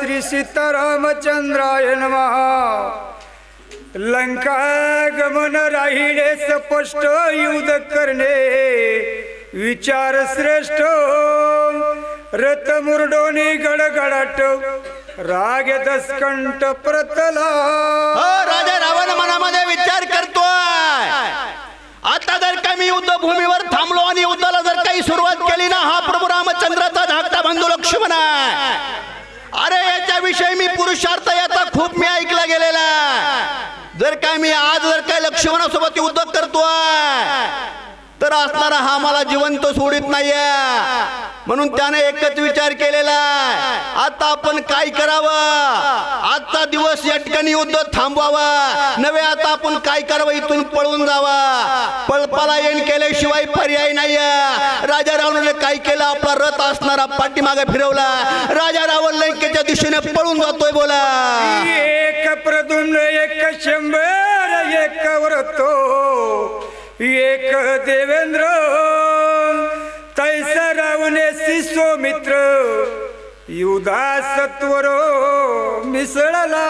श्री सीतारामचंद्राय नमः. लंका गमन राहिले स्पष्ट युद्ध करणे. विचार श्रेष्ठ रथ मुरडोनी गडगडाट राग दसकंठ प्रतला हो, राजा रावण मनामध्ये विचार करतोय आता जर का मी युद्धभूमीवर थांबलो आणि युद्धाला जर काही सुरुवात केली ना हा प्रभू रामचंद्राचा धाकटा बंधू लक्ष्मण आहे अरे मी पुरुषार्थ याचा खूप मी ऐकला गेलेला जर काय मी आज जर काय लक्ष्मणासोबत युद्ध करतोय तर असणारा हा मला जिवंत सोडित नाहीये. म्हणून त्याने एकच विचार केलेला आहे. आता आपण काय करावं? आजचा दिवस या ठिकाणी युद्ध थांबवावा. नव्हे आता आपण काय करावं? इथून पळून जावा. पळपलायन केल्याशिवाय पर्याय नाही राजा रावणाने काय केलं? आपला रथ असणारा पाठीमागे फिरवला. राजा रावण लंकेच्या दिशेने पळून जातोय बोला. एक प्रदुम्न एक शंभर एक व्रतो एक देवेंद्र रावणे मित्र युधा सत्वर मिसळला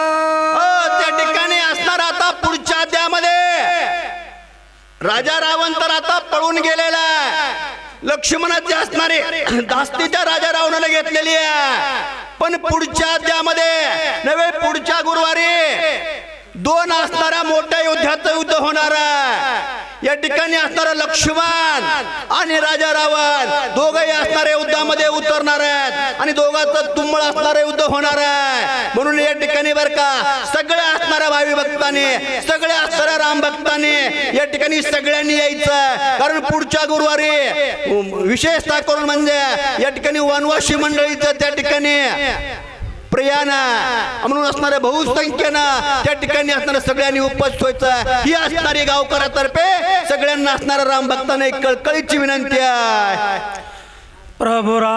हो, त्या ठिकाणी असणार आता पुढच्या अध्यामध्ये राजा रावण तर आता पळून गेलेला लक्ष्मणाचे असणारे दास्तीच्या राजा रावणाला घेतलेली आहे. पण पुढच्या अध्यामध्ये नव्हे पुढच्या गुरुवारी दोन असणाऱ्या मोठ्या युद्धाचं युद्ध होणार आहे. या ठिकाणी असणारा लक्ष्मण आणि राजा रावण दोघही असणाऱ्या युद्धामध्ये उतरणार आहेत आणि दोघांचं तुंबळ असणारे युद्ध होणार आहे. म्हणून या ठिकाणी बर का सगळ्या असणाऱ्या भावी भक्ताने सगळ्या असणाऱ्या राम भक्ताने या ठिकाणी सगळ्यांनी यायचं. कारण पुढच्या गुरुवारी विशेषतः करून म्हणजे या ठिकाणी वनवासी मंडळीचं त्या ठिकाणी प्रियाना. म्हणून असणाऱ्या बहुसंख्येनं त्या ठिकाणी असणाऱ्या सगळ्यांनी उपस्थित व्हायचं ही असणारी गावकऱ्यातर्फे सगळ्यांना असणाऱ्या राम भक्तांना एक कळकळीची विनंती आहे. प्रभुरा